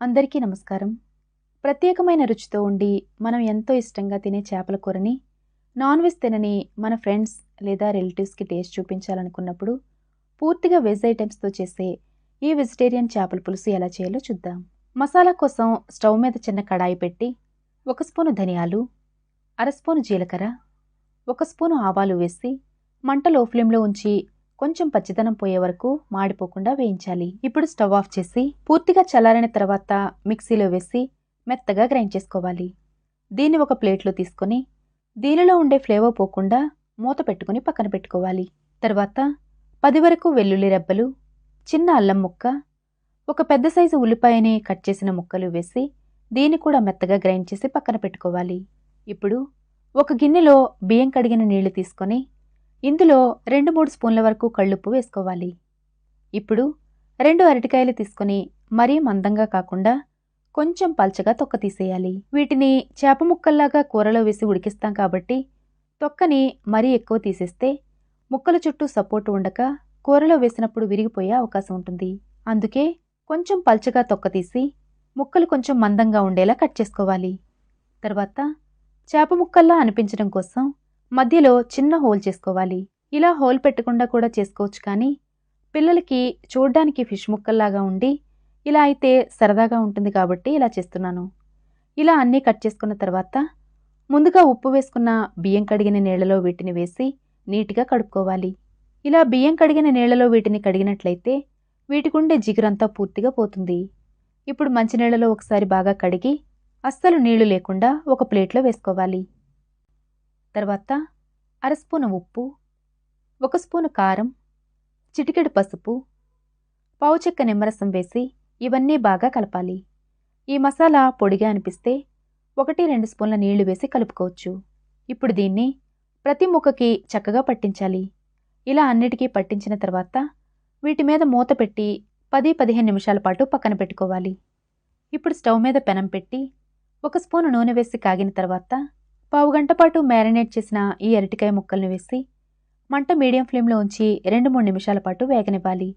అందరికీ నమస్కారం. ప్రత్యేకమైన రుచితో ఉండి మనం ఎంతో ఇష్టంగా తినే చేపల కూరని నాన్ వెజ్ తినని మన ఫ్రెండ్స్ లేదా రిలేటివ్స్కి టేస్ట్ చూపించాలనుకున్నప్పుడు పూర్తిగా వెజ్ ఐటమ్స్తో చేసే ఈ వెజిటేరియన్ చేపల పులుసు ఎలా చేయాలో చూద్దాం. మసాలా కోసం స్టవ్ మీద చిన్న కడాయి పెట్టి ఒక స్పూను ధనియాలు అర స్పూను జీలకర్ర ఒక స్పూను ఆవాలు వేసి మంట లో ఫ్లేమ్లో ఉంచి కొంచెం పచ్చిదనం పోయే వరకు మాడిపోకుండా వేయించాలి. ఇప్పుడు స్టవ్ ఆఫ్ చేసి పూర్తిగా చల్లారిన తర్వాత మిక్సీలో వేసి మెత్తగా గ్రైండ్ చేసుకోవాలి. దీన్ని ఒక ప్లేట్లో తీసుకొని దీనిలో ఉండే ఫ్లేవర్ పోకుండా మూత పెట్టుకుని పక్కన పెట్టుకోవాలి. తర్వాత పది వరకు వెల్లుల్లి రెబ్బలు చిన్న అల్లం ముక్క ఒక పెద్ద సైజు ఉల్లిపాయని కట్ చేసిన ముక్కలు వేసి దీన్ని కూడా మెత్తగా గ్రైండ్ చేసి పక్కన పెట్టుకోవాలి. ఇప్పుడు ఒక గిన్నెలో బియ్యం కడిగిన నీళ్ళు తీసుకొని ఇందులో రెండు మూడు స్పూన్ల వరకు కళ్ళుప్పు వేసుకోవాలి. ఇప్పుడు రెండు అరటికాయలు తీసుకొని మరీ మందంగా కాకుండా కొంచెం పల్చగా తొక్క తీసేయాలి. వీటిని చేప ముక్కల్లాగా కూరలో వేసి ఉడికిస్తాం కాబట్టి తొక్కని మరీ ఎక్కువ తీసేస్తే ముక్కల చుట్టూ సపోర్ట్ ఉండక కూరలో వేసినప్పుడు విరిగిపోయే అవకాశం ఉంటుంది. అందుకే కొంచెం పల్చగా తొక్క తీసి ముక్కలు కొంచెం మందంగా ఉండేలా కట్ చేసుకోవాలి. తర్వాత చేప ముక్కల్లా అనిపించడం కోసం మధ్యలో చిన్న హోల్ చేసుకోవాలి. ఇలా హోల్ పెట్టకుండా కూడా చేసుకోవచ్చు కానీ పిల్లలకి చూడ్డానికి ఫిష్ ముక్కల్లాగా ఉండి ఇలా అయితే సరదాగా ఉంటుంది కాబట్టి ఇలా చేస్తున్నాను. ఇలా అన్నీ కట్ చేసుకున్న తర్వాత ముందుగా ఉప్పు వేసుకున్న బియ్యం కడిగిన నీళ్ళలో వీటిని వేసి నీట్గా కడుక్కోవాలి. ఇలా బియ్యం కడిగిన నీళ్ళలో వీటిని కడిగినట్లయితే వీటికుండే జిగురంతా పూర్తిగా పోతుంది. ఇప్పుడు మంచినీళ్ళలో ఒకసారి బాగా కడిగి అస్సలు నీళ్ళు లేకుండా ఒక ప్లేట్లో వేసుకోవాలి. తర్వాత అర స్పూను ఉప్పు ఒక స్పూను కారం చిటికెడు పసుపు పావు చెక్క నిమ్మరసం వేసి ఇవన్నీ బాగా కలపాలి. ఈ మసాలా పొడిగా అనిపిస్తే ఒకటి రెండు స్పూన్ల నీళ్ళు వేసి కలుపుకోవచ్చు. ఇప్పుడు దీన్ని ప్రతి ముక్కకి చక్కగా పట్టించాలి. ఇలా అన్నిటికీ పట్టించిన తర్వాత వీటి మీద మూత పెట్టి పది పదిహేను నిమిషాల పాటు పక్కన పెట్టుకోవాలి. ఇప్పుడు స్టవ్ మీద పెనం పెట్టి ఒక స్పూను నూనె వేసి కాగిన తర్వాత పావు గంట పాటు మ్యారినేట్ చేసిన ఈ అరటికాయ ముక్కల్ని వేసి మంట మీడియం ఫ్లేమ్లో ఉంచి రెండు మూడు నిమిషాల పాటు వేగనివ్వాలి.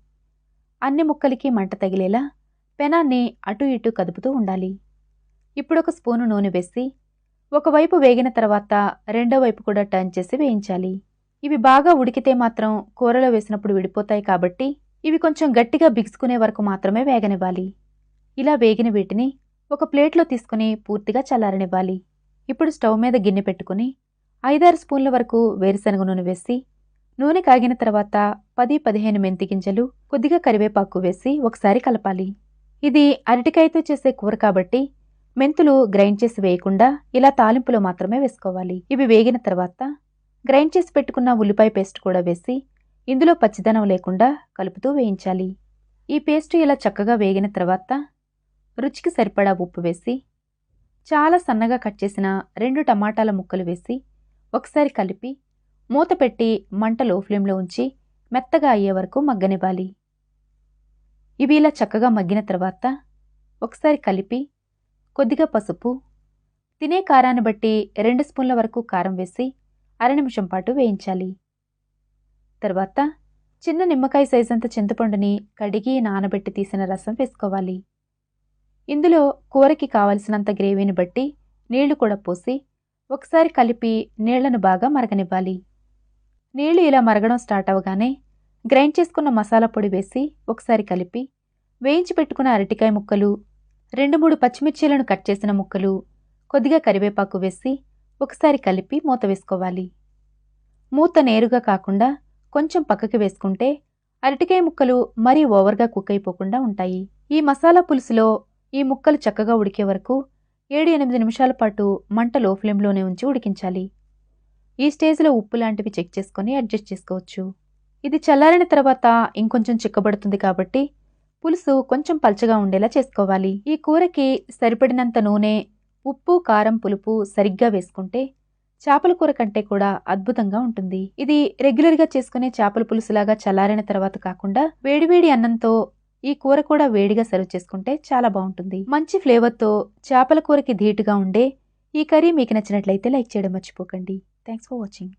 అన్ని ముక్కలకి మంట తగిలేలా పెనాన్ని అటు ఇటు కదుపుతూ ఉండాలి. ఇప్పుడు ఒక స్పూను నూనె వేసి ఒకవైపు వేగిన తర్వాత రెండో వైపు కూడా టర్న్ చేసి వేయించాలి. ఇవి బాగా ఉడికితే మాత్రం కూరలో వేసినప్పుడు విడిపోతాయి కాబట్టి ఇవి కొంచెం గట్టిగా బిగుసుకునే వరకు మాత్రమే వేగనివ్వాలి. ఇలా వేగిన వీటిని ఒక ప్లేట్లో తీసుకుని పూర్తిగా చల్లారనివ్వాలి. ఇప్పుడు స్టవ్ మీద గిన్నె పెట్టుకుని ఐదారు స్పూన్ల వరకు వేరుశనగ నూనె వేసి నూనె కాగిన తర్వాత పది పదిహేను మెంతి గింజలు కొద్దిగా కరివేపాకు వేసి ఒకసారి కలపాలి. ఇది అరటికాయతో చేసే కూర కాబట్టి మెంతులు గ్రైండ్ చేసి వేయకుండా ఇలా తాలింపులో మాత్రమే వేసుకోవాలి. ఇవి వేగిన తర్వాత గ్రైండ్ చేసి పెట్టుకున్న ఉల్లిపాయ పేస్ట్ కూడా వేసి ఇందులో పచ్చిదనం లేకుండా కలుపుతూ వేయించాలి. ఈ పేస్ట్ ఇలా చక్కగా వేగిన తర్వాత రుచికి సరిపడా ఉప్పు వేసి చాలా సన్నగా కట్ చేసిన రెండు టమాటాల ముక్కలు వేసి ఒకసారి కలిపి మూత పెట్టి మంట లో ఫ్లేమ్లో ఉంచి మెత్తగా అయ్యే వరకు మగ్గనివ్వాలి. ఇవి ఇలా చక్కగా మగ్గిన తర్వాత ఒకసారి కలిపి కొద్దిగా పసుపు తినే కారాన్ని బట్టి రెండు స్పూన్ల వరకు కారం వేసి అర నిమిషం పాటు వేయించాలి. తర్వాత చిన్న నిమ్మకాయ సైజంత చింతపండుని కడిగి నానబెట్టి తీసిన రసం వేసుకోవాలి. ఇందులో కూరకి కావలసినంత గ్రేవీని బట్టి నీళ్ళు కూడా పోసి ఒకసారి కలిపి నీళ్ళను బాగా మరగనివ్వాలి. నీళ్ళు ఇలా మరగడం స్టార్ట్ అవగానే గ్రైండ్ చేసుకున్న మసాలా పొడి వేసి ఒకసారి కలిపి వేయించి పెట్టుకున్న అరటికాయ ముక్కలు రెండు మూడు పచ్చిమిర్చీలను కట్ చేసిన ముక్కలు కొద్దిగా కరివేపాకు వేసి ఒకసారి కలిపి మూత వేసుకోవాలి. మూత నేరుగా కాకుండా కొంచెం పక్కకి వేసుకుంటే అరటికాయ ముక్కలు మరీ ఓవర్గా కుక్ అయిపోకుండా ఉంటాయి. ఈ మసాలా పులుసులో ఈ ముక్కలు చక్కగా ఉడికే వరకు ఏడు ఎనిమిది నిమిషాల పాటు మంట లో ఫ్లేమ్లోనే ఉంచి ఉడికించాలి. ఈ స్టేజ్లో ఉప్పు లాంటివి చెక్ చేసుకొని అడ్జస్ట్ చేసుకోవచ్చు. ఇది చల్లారిన తర్వాత ఇంకొంచెం చిక్కబడుతుంది కాబట్టి పులుసు కొంచెం పల్చగా ఉండేలా చేసుకోవాలి. ఈ కూరకి సరిపడినంత నూనె ఉప్పు కారం పులుపు సరిగ్గా వేసుకుంటే చేపల కూర కంటే కూడా అద్భుతంగా ఉంటుంది. ఇది రెగ్యులర్గా చేసుకునే చేపల పులుసులాగా చల్లారిన తర్వాత కాకుండా వేడివేడి అన్నంతో ఈ కూర కూడా వేడిగా సర్వ్ చేసుకుంటే చాలా బాగుంటుంది. మంచి ఫ్లేవర్తో చేపల కూరకి ధీటుగా ఉండే ఈ కర్రీ మీకు నచ్చినట్లయితే లైక్ చేయడం మర్చిపోకండి. Thanks for watching